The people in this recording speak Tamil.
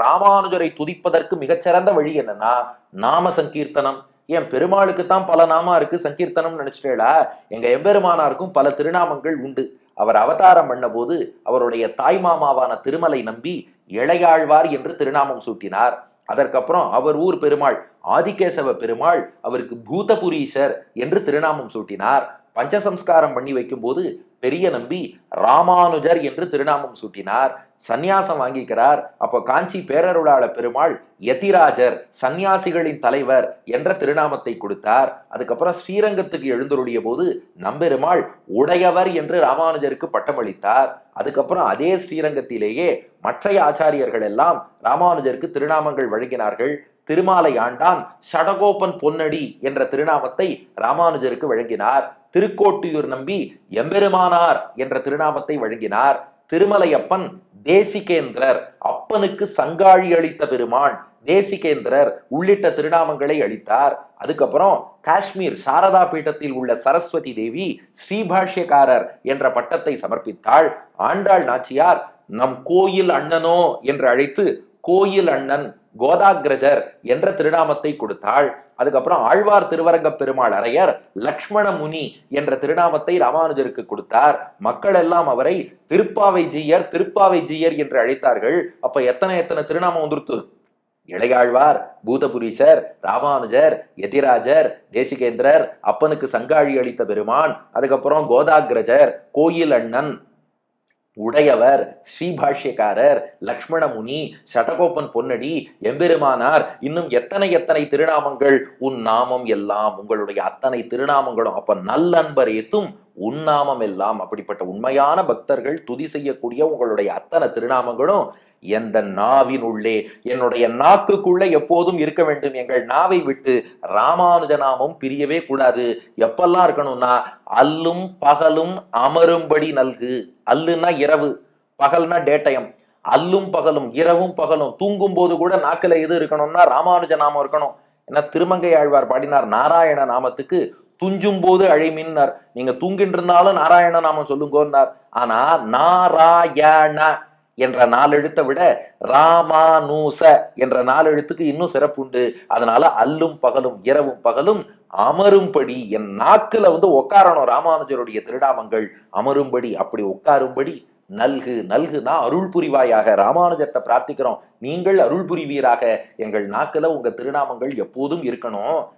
ராமானுஜரை துதிப்பதற்கு மிகச்சிறந்த வழி என்னன்னா நாம சங்கீர்த்தனம். ஏன் பெருமாளுக்கு தான் பல நாமா இருக்கு சங்கீர்த்தனம் நினைச்சிட்டேளா எங்க எம்பெருமானாருக்கும் பல திருநாமங்கள் உண்டு. அவர் அவதாரம் பண்ணபோது அவருடைய தாய் மாமாவான திருமலை நம்பி இளையாழ்வார் என்று திருநாமம் சூட்டினார். அதற்கப்புறம் அவர் ஊர் பெருமாள் ஆதிகேசவ பெருமாள் அவருக்கு பூதபுரீசர் என்று திருநாமம் சூட்டினார். பஞ்சசம்ஸ்காரம் பண்ணி வைக்கும்போது பெரிய நம்பி ராமானுஜர் என்று திருநாமம் சூட்டினார். சந்நியாசம் வாங்கிக்கிறார். அப்போ காஞ்சி பேரருளாள பெருமாள் யதிராஜர் சந்நியாசிகளின் தலைவர் என்ற திருநாமத்தை கொடுத்தார். அதுக்கப்புறம் ஸ்ரீரங்கத்துக்கு எழுந்தருடைய போது நம்பெருமாள் உடையவர் என்று ராமானுஜருக்கு பட்டமளித்தார். அதுக்கப்புறம் அதே ஸ்ரீரங்கத்திலேயே மற்றைய ஆச்சாரியர்கள் எல்லாம் ராமானுஜருக்கு திருநாமங்கள் வழங்கினார்கள். திருமாலை ஆண்டான் சடகோபன் பொன்னடி என்ற திருநாமத்தை ராமானுஜருக்கு வழங்கினார். திருக்கோட்டியூர் நம்பி எம்பெருமானார் என்ற திருநாமத்தை வழங்கினார். திருமலையப்பன் தேசிகேந்திரர் அப்பனுக்கு சங்காழி அளித்த பெருமான் தேசிகேந்திரர் உள்ளிட்ட திருநாமங்களை அளித்தார். அதுக்கப்புறம் காஷ்மீர் சாரதா பீட்டத்தில் உள்ள சரஸ்வதி தேவி ஸ்ரீபாஷ்யக்காரர் என்ற பட்டத்தை சமர்ப்பித்தாள். ஆண்டாள் நாச்சியார் நம் கோயில் அண்ணனோ என்று அழைத்து கோயில் அண்ணன் கோதாகிரஜர் என்ற திருநாமத்தை கொடுத்தாள். அதுக்கப்புறம் ஆழ்வார் திருவரங்க பெருமாள் அரையர் லக்ஷ்மண முனி என்ற திருநாமத்தை ராமானுஜருக்கு கொடுத்தார். மக்கள் எல்லாம் அவரை திருப்பாவை ஜீயர் திருப்பாவை ஜீயர் என்று அழைத்தார்கள். அப்ப எத்தனை எத்தனை திருநாமம் வந்துருத்து இளையாழ்வார் பூதபுரீஷர் ராமானுஜர் எதிராஜர் தேசிகேந்திரர் அப்பனுக்கு சங்காழி அளித்த பெருமான் அதுக்கப்புறம் கோதாகிரஜர் கோயில் அண்ணன் உடையவர் ஸ்ரீபாஷ்யக்காரர் லக்ஷ்மணமுனி சடகோப்பன் பொன்னடி எம்பெருமானார் இன்னும் எத்தனை எத்தனை திருநாமங்கள்? உன் நாமம் எல்லாம் உங்களுடைய அத்தனை திருநாமங்களும். அப்ப நல்லன்பர் எத்தும் உன்னாமம் எல்லாம் அப்படிப்பட்ட உண்மையான பக்தர்கள் துதி செய்யக்கூடிய உங்களுடைய அத்தனை திருநாமங்களும் எந்த நாவின் உள்ளே என்னுடைய நாக்குக்குள்ள எப்போதும் இருக்க வேண்டும். எங்கள் நாவை விட்டு ராமானுஜ நாமம் பிரியவே கூடாது. எப்பெல்லாம் இருக்கணும்னா அல்லும் பகலும் அமரும்படி நல்கு. அல்லுன்னா இரவு பகல்னா டேட்டயம். அல்லும் பகலும் இரவும் பகலும் தூங்கும் போது கூட நாக்கில் எது இருக்கணும்னா ராமானுஜ நாமம் இருக்கணும். ஏன்னா திருமங்கை ஆழ்வார் பாடினார் நாராயண நாமத்துக்கு துஞ்சும் போது அழைமின்னார். நீங்க தூங்கின்றிருந்தாலும் நாராயண நாமம் சொல்லுங்கன்னார். ஆனா நாராயண என்ற நாலெழுத்தை விட ராமானூச என்ற நாலெழுத்துக்கு இன்னும் சிறப்பு உண்டு. அதனால அல்லும் பகலும் இரவும் பகலும் அமரும்படி என் நாக்குல வந்து உட்காரணும் ராமானுஜருடைய திருடாமங்கள் அமரும்படி அப்படி உட்காரும்படி நல்கு நல்குனா அருள் புரிவாயாக. ராமானுஜர்கிட்ட பிரார்த்திக்கிறோம். நீங்கள் அருள் புரிவீராக. எங்கள் நாக்குல உங்க திருநாமங்கள் எப்போதும் இருக்கணும்.